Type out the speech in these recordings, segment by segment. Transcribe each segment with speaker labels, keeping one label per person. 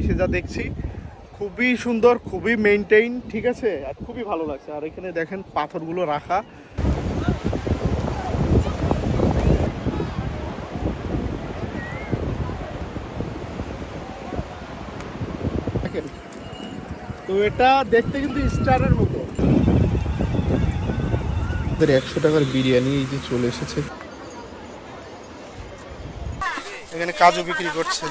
Speaker 1: এসে যা দেখছি খুবই সুন্দর খুবই মেনটেইন ঠিক আছে? আর খুবই ভালো লাগছে। আর এখানে দেখেন পাথরগুলো রাখা। তো এটা দেখতে কিন্তু স্টারের মতো।
Speaker 2: আমাদের একশো টাকার বিরিয়ানি এই যে চলে এসেছে।
Speaker 1: এখানে কাজু বিক্রি করছে।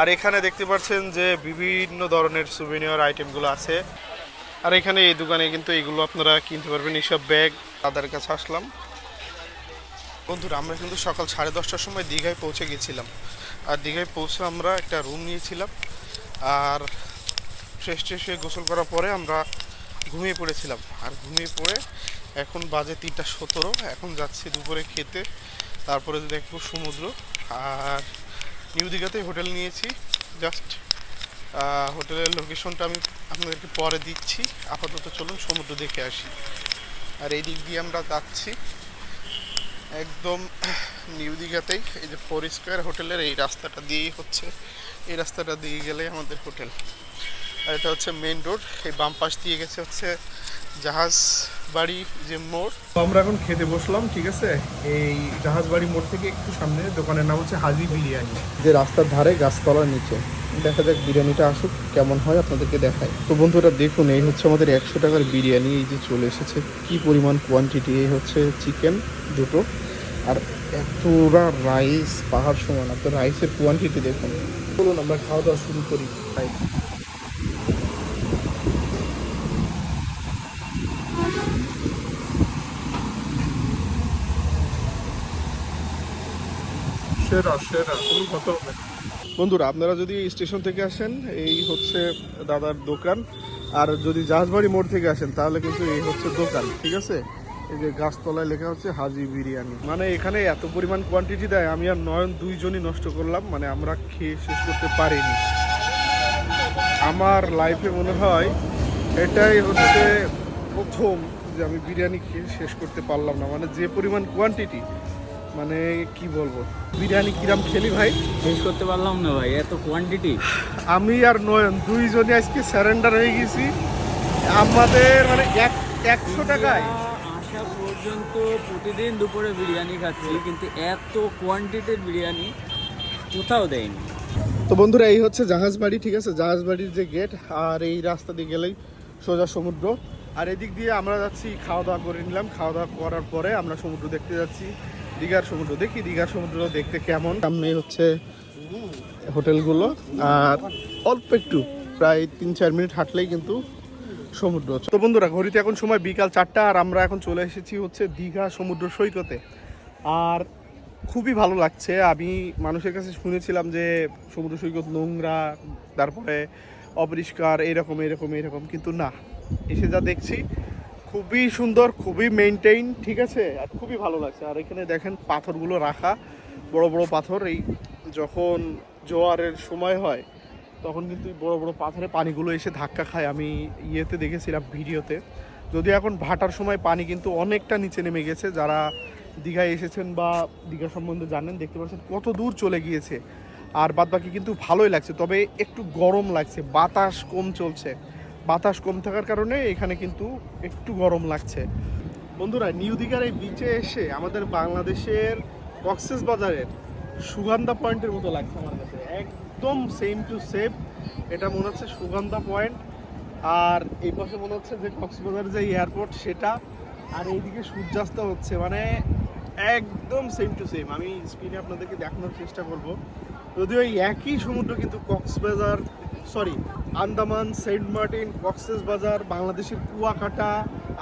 Speaker 1: আর এখানে দেখতে পাচ্ছেন যে বিভিন্ন ধরনের সুভিনিয়র আইটেমগুলো আছে। আর এখানে এই দোকানে কিন্তু এগুলো আপনারা কিনতে পারবেন এইসব ব্যাগ। তাদের কাছে আসলাম। বন্ধুরা, আমরা কিন্তু সকাল সাড়ে দশটার সময় দীঘায় পৌঁছে গেছিলাম। আর দীঘায় পৌঁছে আমরা একটা রুম নিয়েছিলাম। আর ফ্রেশ ট্রেশ হয়ে গোসল করার পরে আমরা ঘুমিয়ে পড়েছিলাম। আর ঘুমিয়ে পড়ে এখন বাজে তিনটা সতেরো। এখন যাচ্ছি দুপুরে খেতে। তারপরে দেখব সমুদ্র। আর নিউ দীঘাতেই হোটেল নিয়েছি। জাস্ট হোটেলের লোকেশনটা আমি আপনাদেরকে পরে দিচ্ছি। আপাতত চলুন সমুদ্র দেখে আসি। আর এই দিক দিয়ে আমরা যাচ্ছি। একদম নিউ দীঘাতেই এই যে ফোর স্কোয়ার হোটেলের এই রাস্তাটা দিয়েই হচ্ছে। এই রাস্তাটা দিয়ে গেলে আমাদের হোটেল। আর এটা হচ্ছে মেন রোড এই বাম পাশ দিয়ে গেছে হচ্ছে জাহাজ বাড়ি যে মোড়। আমরা এখন খেতে বসলাম ঠিক আছে? এই জাহাজ বাড়ি মোড় থেকে একটু সামনে দোকানের নাম হচ্ছে হাজি বিরিয়ানি।
Speaker 2: যে রাস্তার ধারে গাছতলার নিচে। দেখা যাক বিরিয়ানিটা আসুক কেমন হয় আপনাদেরকে দেখাই। তো বন্ধুরা দেখুন এই হচ্ছে আমাদের একশো টাকার বিরিয়ানি এই যে চলে এসেছে। কি পরিমাণ কোয়ান্টিটি এই হচ্ছে চিকেন দুটো। আর এতটা রাইস পাহাড় সমান আপনার রাইসের কোয়ান্টিটি দেখুন।
Speaker 1: বলুন আমরা খাওয়া দাওয়া শুরু করি। তাই বন্ধুরা, আপনারা যদি স্টেশন থেকে আসেন, এই হচ্ছে দাদার দোকান। আর যদি জাহাজবাড়ি মোড় থেকে আসেন, তাহলে কিন্তু এই হচ্ছে দোকান, ঠিক আছে? এই যে গাছতলায় লেখা হচ্ছে হাজি বিরিয়ানি। মানে এখানে এত পরিমাণ কোয়ান্টিটি দেয়, আমি আর নয়ন দুইজনই নষ্ট করলাম মানে আমরা খেয়ে শেষ করতে পারিনি। আমার লাইফে মনে হয়, এটাই হচ্ছে প্রথম যে আমি বিরিয়ানি খেয়ে শেষ করতে পারলাম না। মানে যে পরিমাণ কোয়ান্টিটি মানে কি বলব? বিরিয়ানি কিরাম খেলি ভাই?
Speaker 3: শেষ করতে পারলাম না ভাই এত কোয়ান্টিটি
Speaker 1: আমি আর নয়ন দুইজনে আজকে স্যারেন্ডার হয়ে গেছি। আমাদের মানে এক একশো টাকায়।
Speaker 3: আসা পর্যন্ত প্রতিদিন দুপুরে বিরিয়ানি খাচ্ছি কিন্তু এত কোয়ান্টিটির বিরিয়ানি কোথাও দেয়নি।
Speaker 1: তো বন্ধুরা এই হচ্ছে জাহাজ বাড়ি ঠিক আছে? জাহাজ বাড়ির যে গেট আর এই রাস্তা দিয়ে গেলেই সোজা সমুদ্র। আর এদিক দিয়ে আমরা যাচ্ছি খাওয়া দাওয়া করে নিলাম। খাওয়া দাওয়া করার পরে আমরা সমুদ্র দেখতে যাচ্ছি। দীঘার সমুদ্র, দেখি দীঘার সমুদ্র দেখতে কেমন। সামনে হচ্ছে হোটেলগুলো, আর অল্প একটু, প্রায় তিন চার মিনিট হাঁটলেই কিন্তু সমুদ্র। তো বন্ধুরা, ঘড়িতে এখন সময় বিকাল চারটা, আর আমরা এখন চলে এসেছি হচ্ছে দীঘা সমুদ্র সৈকতে। আর খুবই ভালো লাগছে, আমি মানুষের কাছে শুনেছিলাম যে সমুদ্র সৈকত নোংরা, তারপরে অপরিষ্কার, এরকম এরকম এরকম, কিন্তু না, এসে যা দেখছি খুবই সুন্দর, খুবই মেনটেইন ঠিক আছে? আর খুবই ভালো লাগছে। আর এখানে দেখেন পাথরগুলো রাখা, বড় বড় পাথর। এই যখন জোয়ারের সময় হয়, তখন কিন্তু বড় বড় পাথরে পানিগুলো এসে ধাক্কা খায়। আমি ইয়েতে দেখেছিলাম ভিডিওতে। যদিও এখন ভাটার সময় পানি কিন্তু অনেকটা নিচে নেমে গেছে। যারা দীঘায় এসেছেন বা দীঘা সম্বন্ধে জানেন, দেখতে পাচ্ছেন কত দূর চলে গিয়েছে। আর বাদ বাকি কিন্তু ভালোই লাগছে। তবে একটু গরম লাগছে, বাতাস কম চলছে। বাতাস কম থাকার কারণে এখানে কিন্তু একটু গরম লাগছে। বন্ধুরা, নিউ দীঘার এই বিচে এসে আমাদের বাংলাদেশের কক্সেস বাজারের সুগন্ধা পয়েন্টের মতো লাগছে আমার কাছে। একদম সেম টু সেম এটা মনে হচ্ছে সুগন্ধা পয়েন্ট আর এই পাশে মনে হচ্ছে যে কক্সবাজারের যে এয়ারপোর্ট সেটা। আর এইদিকে সূর্যাস্ত হচ্ছে। মানে একদম সেম টু সেম আমি স্ক্রিনে আপনাদেরকে দেখানোর চেষ্টা করব। যদিও এই একই সমুদ্র, কিন্তু Cox's Bazar sorry Andaman, Saint Martin Cox's Bazar বাংলাদেশের কুয়াকাটা,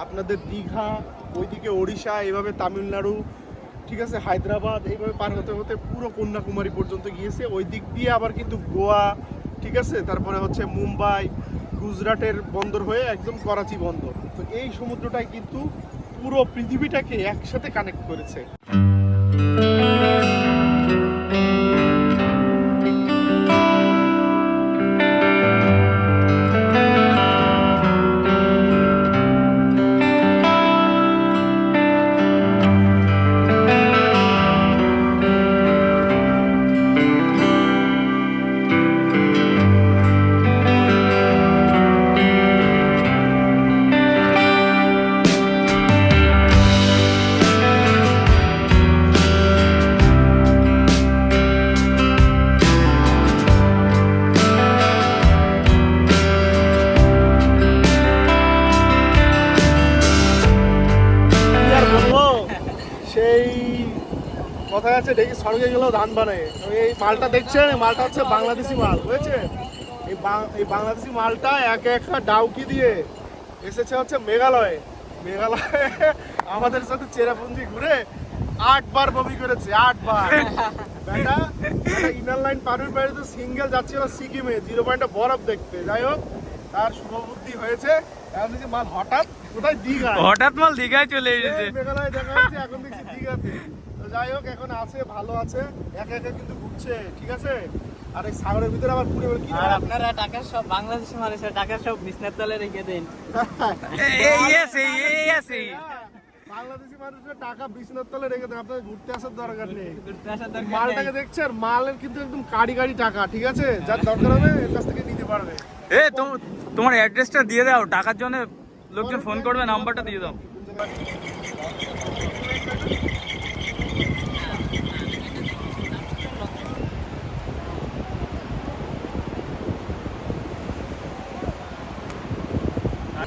Speaker 1: আপনাদের দীঘা, ওইদিকে ওড়িশা, এভাবে তামিলনাড়ু, ঠিক আছে, হায়দ্রাবাদ, এইভাবে পার হতে হতে পুরো কন্যাকুমারী পর্যন্ত গিয়েছে। ওই দিক দিয়ে আবার কিন্তু গোয়া, ঠিক আছে, তারপরে হচ্ছে মুম্বাই, গুজরাটের বন্দর হয়ে একদম করাচি বন্দর। তো এই সমুদ্রটাই কিন্তু পুরো পৃথিবীটাকে একসাথে কানেক্ট করেছে। কথায় আছে, দেখি স্বর্গে গেলেও ধান বানায়। এই মালটা দেখছেন? এই মালটা হচ্ছে বাংলাদেশি মাল বুঝেছে এই এই বাংলাদেশি মালটা এক একটা ডাউকি দিয়ে এসেছে হচ্ছে মেঘালয়ে। মেঘালয়ে আমাদের সাথে চেরাপুঞ্জি ঘুরে আটবার বমি করেছে, আটবার। বেটা ইনার লাইন পারের বাইরে তো সিঙ্গেল যাচ্ছিল সিকিমে জিরো পয়েন্টে বরফ দেখতে। যাই হোক, তার শুভবুদ্ধি হয়েছে। মাল হঠাৎ কোথায় দীঘায়?
Speaker 3: হঠাৎ মাল দীঘায় চলে এসেছে।
Speaker 1: মেঘালয় দেখা যাচ্ছে এখন দেখছি দীঘাতে। তো যাই হোক এখন আছে ভালো আছে একা একা কিন্তু ঘুরছে ঠিক আছে? আর এই সাগরের ভিতরে আবার ঘুরে কি
Speaker 3: আর আপনারা টাকা সব বাংলাদেশি মানুষের টাকা সব বিছনার তলে রেখে দিন।
Speaker 1: বাংলাদেশি মানুষের টাকা বিছনার তলে রেখে দেন আপনাদের ঘুরতে আসার দরকার নেই। মালটাকে
Speaker 3: নেই।
Speaker 1: দেখছেন মালের কিন্তু একদম কাড়ি কাড়ি টাকা ঠিক আছে? যার দরকার হবে এর কাছ থেকে
Speaker 3: এ তোমার অ্যাড্রেসটা দিয়ে দাও, টাকার জন্য লোকজন ফোন করবে নাম্বারটা দিয়ে দাও।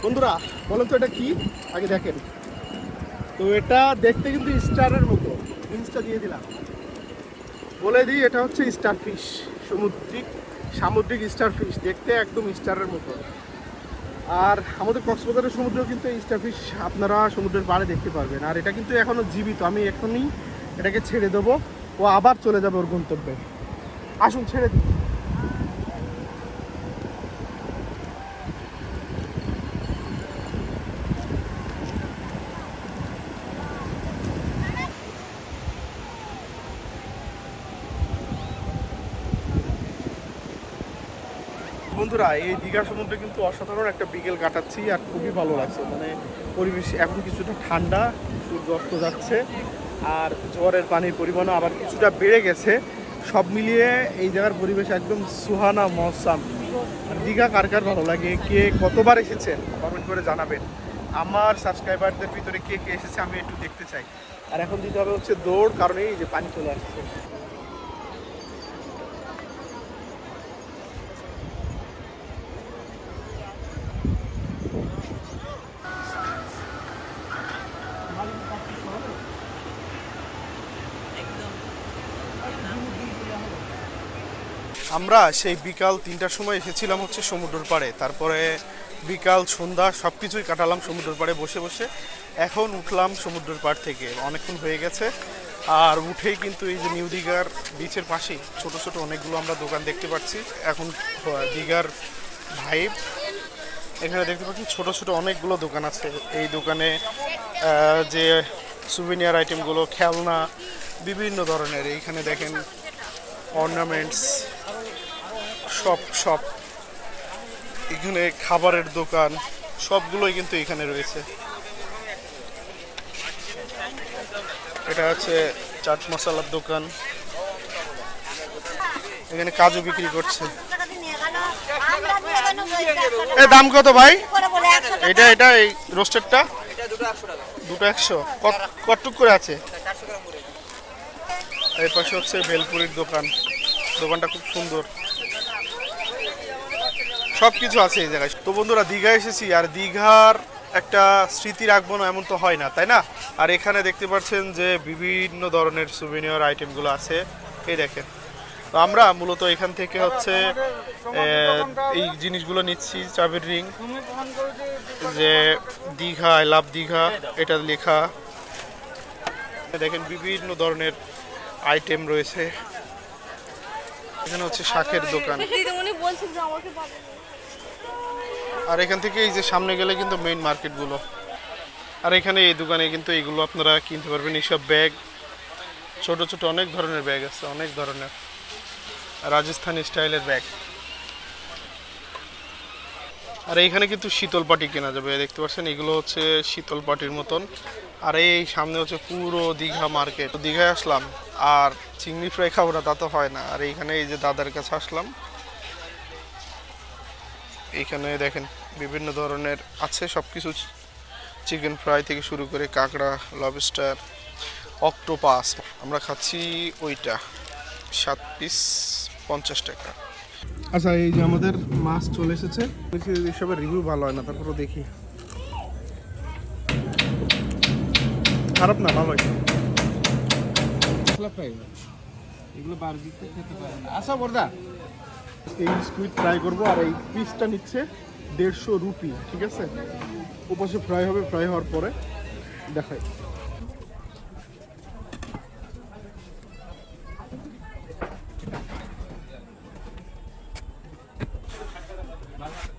Speaker 1: বন্ধুরা বলেন তো এটা কি? আগে দেখেন। তো এটা দেখতে কিন্তু স্টারের মতো। জিনিসটা দিয়ে দিলাম। বলে দিই, এটা হচ্ছে স্টার ফিশ সমুদ্রিক সামুদ্রিক স্টার ফিশ দেখতে একদম স্টারের মতো। আর আমাদের কক্সবাজারের সমুদ্রেও কিন্তু এই স্টার আপনারা সমুদ্রের পাড়ে দেখতে পারবেন। আর এটা কিন্তু এখনও জীবিত, আমি এখনই এটাকে ছেড়ে দেবো। ও আবার চলে যাবে ওর গন্তব্যে। আসুন, ছেড়ে দিই বন্ধুরা, এই দীঘা সমুদ্রে কিন্তু অসাধারণ একটা বিকেল কাটাচ্ছি আর খুবই ভালো লাগছে। মানে পরিবেশ এখন কিছুটা ঠান্ডা সূর্য অস্ত যাচ্ছে আর জোয়ারের পানির পরিমাণও আবার কিছুটা বেড়ে গেছে। সব মিলিয়ে এই জায়গার পরিবেশ একদম সুহানা মৌসাম আর দীঘা কার কার ভালো লাগে? কে কতবার এসেছেন কমেন্ট করে জানাবেন। আমার সাবস্ক্রাইবারদের ভিতরে কে কে এসেছে আমি একটু দেখতে চাই। আর এখন দিতে হবে হচ্ছে দৌড়, কারণ এই যে পানি চলে আসছে। আমরা সেই বিকাল তিনটার সময় এসেছিলাম হচ্ছে সমুদ্রের পাড়ে। তারপরে বিকাল, সন্ধ্যা সব কিছুই কাটালাম সমুদ্রের পাড়ে বসে বসে। এখন উঠলাম সমুদ্রের পাড় থেকে। অনেকক্ষণ হয়ে গেছে। আর উঠেই কিন্তু এই যে নিউ দীঘার বিচের পাশেই ছোট ছোট অনেকগুলো আমরা দোকান দেখতে পাচ্ছি। এখন দীঘার ভাইব এখানে দেখতে পাচ্ছি ছোট ছোট অনেকগুলো দোকান আছে। এই দোকানে যে সুভিনিয়ার আইটেমগুলো খেলনা, বিভিন্ন ধরনের। এইখানে দেখেন অর্নামেন্টস সব সব এখানে খাবারের দোকান, সবগুলোই কিন্তু এখানে রয়েছে। এটা হচ্ছে চাট মশলার দোকান। এখানে কাজু বিক্রি করছে। এ দাম কত ভাই? এটা এটা এই রোস্টেডটা? দুটো একশো কত- কতটুক করে আছে? এই পাশে হচ্ছে ভেলপুরির দোকান। দোকানটা খুব সুন্দর। সব কিছু আছে এই জায়গায়। তো বন্ধুরা দীঘা এসেছি আর দীঘার একটা স্মৃতি রাখব না এমন তো হয় না তাই না? আর এখানে দেখতে পাচ্ছেন যে বিভিন্ন ধরনের সুভিনিয়র আইটেমগুলো আছে। এই দেখেন। তো আমরা মূলত এখান থেকে হচ্ছে এই জিনিসগুলো নিচ্ছি চাবির রিং। যে দীঘা আই লাভ দীঘা এটা লেখা। দেখেন বিভিন্ন ধরনের আইটেম রয়েছে। এখানে হচ্ছে শাকের দোকান। আর এখান থেকে এই যে সামনে গেলে কিন্তু মেইন মার্কেটগুলো আর এখানে এই দোকানে কিন্তু এইগুলো আপনারা কিনতে পারবেন এইসব ব্যাগ। ছোট ছোট অনেক ধরনের ব্যাগ আছে অনেক ধরনের। রাজস্থানি স্টাইলের ব্যাগ আর এইখানে কিন্তু শীতল পাটি কেনা যাবে, দেখতে পাচ্ছেন? এগুলো হচ্ছে শীতল পাটির মতন। আর এই সামনে হচ্ছে পুরো দীঘা মার্কেট। দীঘায় আসলাম, আর চিংড়ি ফ্রাই খাব না তা তো হয় না। আর এইখানে এই যে দাদার কাছে আসলাম। এইখানে দেখেন, বিভিন্ন ধরনের আছে সব কিছু চিকেন ফ্রাই থেকে শুরু করে কাঁকড়া লবস্টার অক্টোপাস আমরা খাচ্ছি ওইটা, সাত পিস পঞ্চাশ টাকা। আচ্ছা এই যে আমাদের মাছ চলে এসেছে। এসবের রিভিউ ভালো হয় না তারপরও দেখি। খারাপ না ভালোই।
Speaker 3: এগুলো বারবিতে খেতে পারেন
Speaker 1: আসা বর্দা। এই স্কুইড ট্রাই করব আর এই পিসটা নিচ্ছে দেড়শো রুপি ঠিক আছে? ওপাশে ফ্রাই হবে ফ্রাই হওয়ার পরে Van a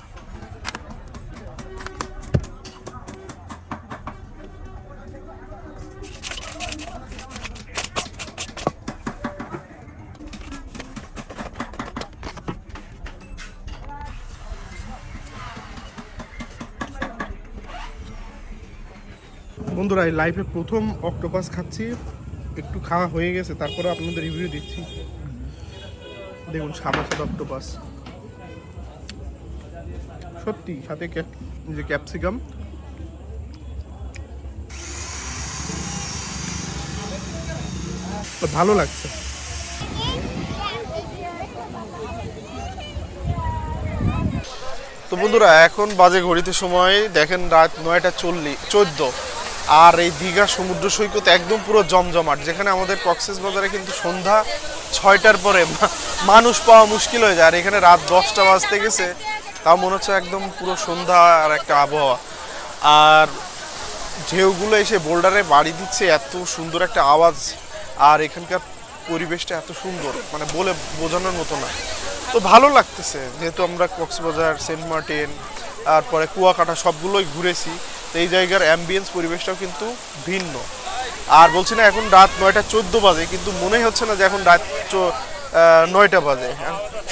Speaker 1: বন্ধুরা, এই লাইফে প্রথম অক্টোপাস খাচ্ছি। একটু খাওয়া হয়ে গেছে তারপরে আপনাদের রিভিউ দিচ্ছি। দেখুন, সাদা সাদা অক্টোপাস সত্যি, সাথে যে ক্যাপসিকাম ভালো লাগছে। তো বন্ধুরা, এখন বাজে ঘড়িতে সময়। দেখেন রাত নয়টা চল্লিশ চোদ্দ। আর এই দীঘা সমুদ্র সৈকত একদম পুরো জমজমাট, যেখানে আমাদের কক্সেস বাজারে কিন্তু সন্ধ্যা ছয়টার পরে মানুষ পাওয়া মুশকিল হয়ে যায়। আর এখানে রাত দশটা বাজতে গেছে, তাও মনে হচ্ছে একদম পুরো সন্ধ্যা আর একটা আবহাওয়া। আর ঢেউগুলো এসে বোল্ডারে বাড়ি দিচ্ছে, এত সুন্দর একটা আওয়াজ। আর এখানকার পরিবেশটা এত সুন্দর মানে বলে বোঝানোর মতো না। তো ভালো লাগতেছে, যেহেতু আমরা কক্সবাজার, সেন্ট মার্টিন, তারপরে কুয়াকাটা সবগুলোই ঘুরেছি। এই জায়গার অ্যাম্বিয়েন্স পরিবেশটাও কিন্তু ভিন্ন। আর বলছি না, এখন রাত নয়টা চোদ্দ বাজে, কিন্তু মনে হচ্ছে না যে এখন রাত নয়টা বাজে।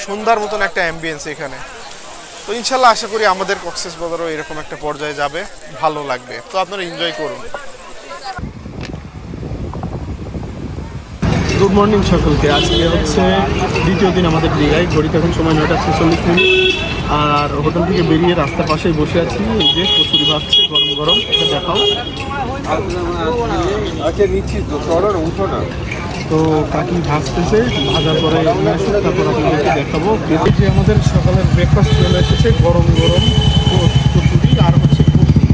Speaker 1: সন্ধ্যার মতন একটা অ্যাম্বিয়েন্স এখানে। তো ইনশাল্লাহ আশা করি আমাদের কক্সেস বাজারও এরকম একটা পর্যায়ে যাবে, ভালো লাগবে। তো আপনারা এনজয় করুন। গুড মর্নিং সকলকে। আজকে হচ্ছে দ্বিতীয় দিন আমাদের দীঘায় ঘড়িতে এখন সময় নয়টা ছেচল্লিশ মিনিট। আর হোটেল থেকে বেরিয়ে রাস্তার পাশেই বসে আছি। এই যে কচুরি ভাবছে গরম গরম এটা দেখাও।
Speaker 4: আচ্ছা তো
Speaker 1: কাকি ভাজতেছে ভাজার পরে তারপর আপনাদেরকে দেখাবো। এই যে আমাদের সকালের ব্রেকফাস্ট চলে এসেছে গরম গরম কচুরি আর হচ্ছে ঘুগনি।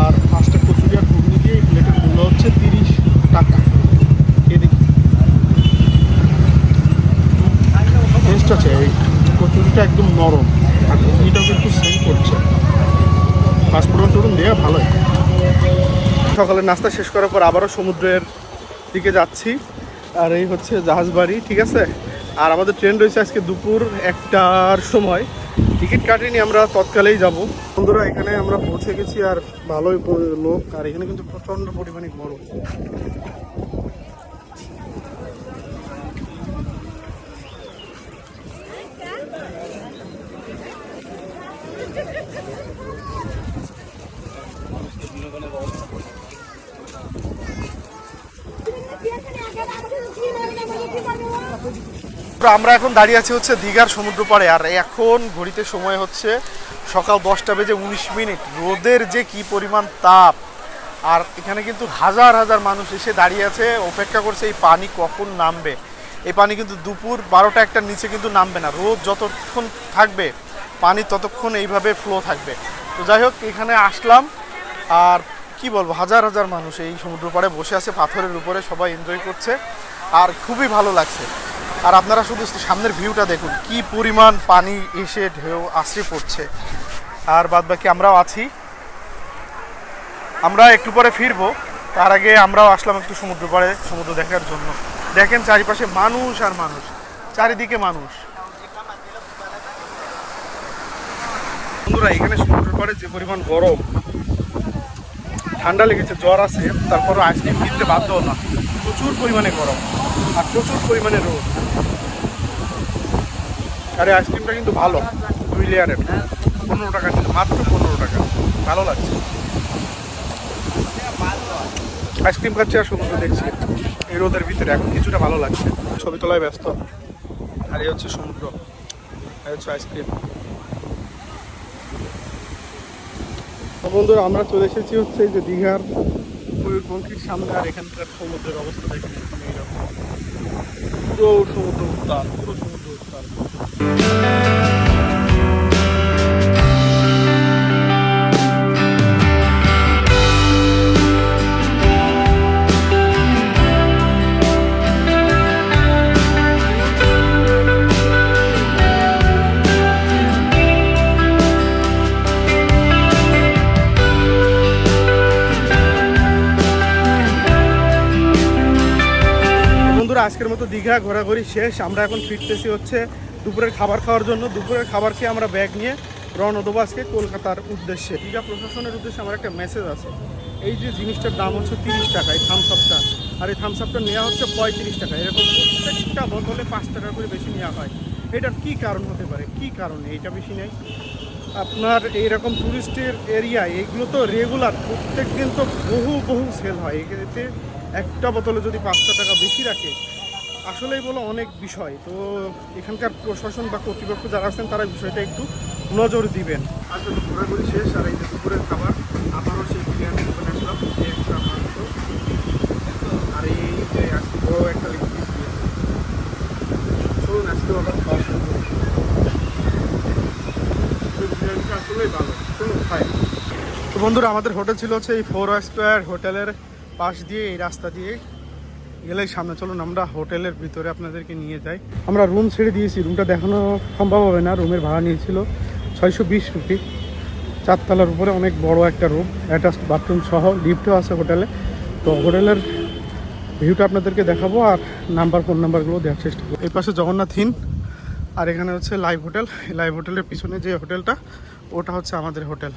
Speaker 1: আর পাঁচটা কচুরি আর ঘুগনি দিয়ে এই প্লেটের মূল্য হচ্ছে তিরিশ টাকা। এদিকে টেস্ট আছে এই কচুরিটা একদম নরম আর ঘুগনিটাও কিন্তু সেম করছে পাঁচফোড়ন টুড়ন দেওয়া ভালোই। সকালে নাস্তা শেষ করার পর আবারও সমুদ্রের দিকে যাচ্ছি। আর এই হচ্ছে জাহাজ বাড়ি ঠিক আছে? আর আমাদের ট্রেন রয়েছে আজকে দুপুর একটার সময়। টিকিট কাটিনি, আমরা তৎকালেই যাব। বন্ধুরা, এখানে আমরা পৌঁছে গেছি আর ভালোই লোক আর এখানে কিন্তু প্রচণ্ড পরিমাণে গরম। আমরা এখন দাঁড়িয়ে আছি হচ্ছে দীঘার সমুদ্র পাড়ে আর এখন ঘড়িতে সময় হচ্ছে সকাল দশটা বেজে উনিশ মিনিট। রোদের যে কি পরিমাণ তাপ। আর এখানে কিন্তু হাজার হাজার মানুষ এসে দাঁড়িয়ে আছে। অপেক্ষা করছে এই পানি কখন নামবে। এই পানি কিন্তু দুপুর বারোটা একটার নিচে কিন্তু নামবে না। রোদ যতক্ষণ থাকবে, পানি ততক্ষণ এইভাবে ফ্লো থাকবে। তো যাই হোক, এখানে আসলাম। আর কি বলব, হাজার হাজার মানুষ এই সমুদ্র পাড়ে বসে আছে পাথরের উপরে। সবাই এনজয় করছে। আর খুবই ভালো লাগছে। আর আপনারা শুধু সামনের ভিউটা দেখুন, কি পরিমাণ পানি এসে ঢেউ আশ্রে পড়ছে। আর বাদ বাকি আমরাও আছি। আমরা একটু পরে ফিরবো। তার আগে আমরাও আসলাম একটু সমুদ্র পাড়ে, সমুদ্র দেখার জন্য। দেখেন চারিপাশে মানুষ আর মানুষ, চারিদিকে মানুষ। বন্ধুরা, এখানে সমুদ্র করে যে পরিমাণ গরম ঠান্ডা লেগেছে, জ্বর আছে, তারপরও আইসক্রিম কিনতে বাধ্য না। প্রচুর পরিমাণে গরম আর প্রচুর পরিমাণে রোদ। আর এই আইসক্রিমটা কিন্তু ভালো, দুই লেয়ারের পনেরো টাকা ছিল মাত্র পনেরো টাকা। ভালো লাগছে। আইসক্রিম খাচ্ছি আর সমুদ্র দেখছি। এই রোদের ভিতরে এখন কিছুটা ভালো লাগছে। ছবি তোলায় ব্যস্ত। আর এই হচ্ছে সমুদ্র। আর হচ্ছে আইসক্রিম তো বন্ধুরা, আমরা চলে এসেছি হচ্ছে যে দীঘার ময়ূরপঙ্খির সামনে, আর এখানকার সমুদ্রের অবস্থা দেখেন, এরকম। পুরো সমুদ্র উত্তাল, পুরো সমুদ্র উত্তাল। দীঘা ঘোরাঘুরি শেষ, আমরা এখন ফিরতেছি হচ্ছে দুপুরের খাবার খাওয়ার জন্য। দুপুরের খাবার খেয়ে আমরা ব্যাগ নিয়ে রওনা কলকাতার উদ্দেশ্যে। দীঘা প্রশাসনের উদ্দেশ্যে আমার একটা মেসেজ আছে। এই যে জিনিসটার দাম হচ্ছে তিরিশ টাকা, এই থামস আপটা আর এই থামস আপটা নেওয়া হচ্ছে পঁয়ত্রিশ টাকা। এরকম প্রত্যেকটা বোতলে পাঁচ টাকা করে বেশি নেওয়া হয়। এটার কি কারণ হতে পারে? কি কারণে? এইটা বেশি নেই। আপনার এইরকম টুরিস্টের এরিয়া এইগুলো তো রেগুলার প্রত্যেক দিন তো বহু বহু সেল হয়। এতে একটা বোতলে যদি পাঁচশো টাকা বেশি রাখে আসলেই বলো অনেক বিষয়। তো এখানকার প্রশাসন বা কর্তৃপক্ষ যারা আছেন তারা বিষয়টা একটু নজর দিবেন। আসলে ঘোরাঘুরি শেষ আর এই যে দুপুরের খাবার আবারও সেই বিরিয়ানি দোকানে আসলাম এই একটা মাংস আর এই যে আজকে বড় একটা লেগ পিস দিয়েছে চলুন আজকে আবার খাওয়া শুরু করি। বিরিয়ানিটা আসলেই ভালো। চলুন খাই। তো বন্ধুরা আমাদের হোটেল ছিল হচ্ছে এই ফোর স্কোয়ার হোটেলের পাশ দিয়ে এই রাস্তা দিয়ে। গেলেই সামনে চলুন, আমরা হোটেলের ভিতরে আপনাদেরকে নিয়ে যাই। আমরা রুম ছেড়ে দিয়েছি রুমটা দেখানো সম্ভব হবে না রুমের ভাড়া নিয়েছিল ছয়শো বিশ রুপি। চারতলার উপরে অনেক বড় একটা রুম অ্যাটাচড বাথরুম সহ লিফটও আছে হোটেলে। তো হোটেলের ভিউটা আপনাদেরকে দেখাবো আর নাম্বার ফোন নাম্বারগুলো দেওয়ার চেষ্টা করব। এই পাশে জগন্নাথ হিন আর এখানে হচ্ছে লাইভ হোটেল এই লাইভ হোটেলের পিছনে যে হোটেলটা, ওটা হচ্ছে আমাদের হোটেল।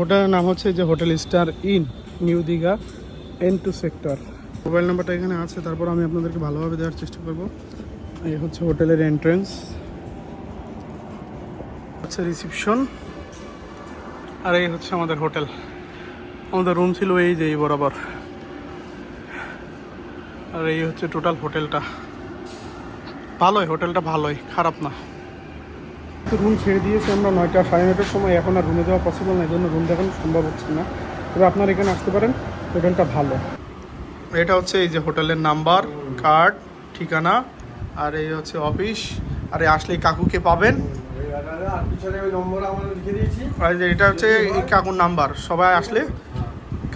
Speaker 1: হোটেলের নাম হচ্ছে যে hotel Star Inn, new Digha N two sector mobile নাম্বারটা এখানে আছে, তারপর আমি আপনাদেরকে ভালোভাবে দেওয়ার চেষ্টা করব। এই হচ্ছে হোটেলের এন্ট্রেন্স হচ্ছে রিসিপশন আর এই হচ্ছে আমাদের হোটেল। আমাদের রুম ছিল এই যে এই বরাবর। আর এই হচ্ছে টোটাল হোটেলটা। ভালোই হোটেলটা ভালোই, খারাপ না। তো রুম ছেড়ে দিয়েছি আমরা নয়টা, সাড়ে নয়টার সময়। এখন আর রুমে যাওয়া পসিবল না, এই জন্য রুম দেখানো সম্ভব হচ্ছে না। তবে আপনারা এখানে আসতে পারেন। হোটেলটা ভালো। এটা হচ্ছে এই যে হোটেলের নাম্বার, কার্ড, ঠিকানা, আর এই হচ্ছে অফিস। আর এই আসলে কাকুকে পাবেন। এটা হচ্ছে কাকুর নাম্বার। সবাই আসলে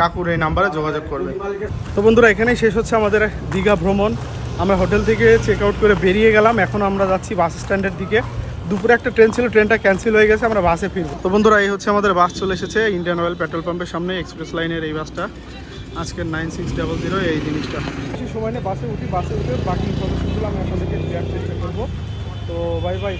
Speaker 1: কাকুর এই নাম্বারে যোগাযোগ করবে। তো বন্ধুরা, এখানেই শেষ হচ্ছে আমাদের দীঘা ভ্রমণ। আমরা হোটেল থেকে চেক আউট করে বেরিয়ে গেলাম। এখন আমরা যাচ্ছি বাস স্ট্যান্ডের দিকে। দুপুরে একটা ট্রেন ছিল, ট্রেনটা ক্যান্সেল হয়ে গেছে, আমরা বাসে ফিরবো। তো বন্ধুরা, এই হচ্ছে আমাদের বাস চলে এসেছে, ইন্ডিয়ান অয়েল পেট্রোল পাম্পের সামনে এক্সপ্রেস লাইনের এই বাসটা। আজকের নাইন সিক্স ডাবল জিরো এই জিনিসটা। কিছু সময় নিয়ে বাসে উঠি, বাসে উঠে বাকি ইনফরমেশনগুলো আমি আপনাদেরকে দেওয়ার চেষ্টা করব। তো বাই বাই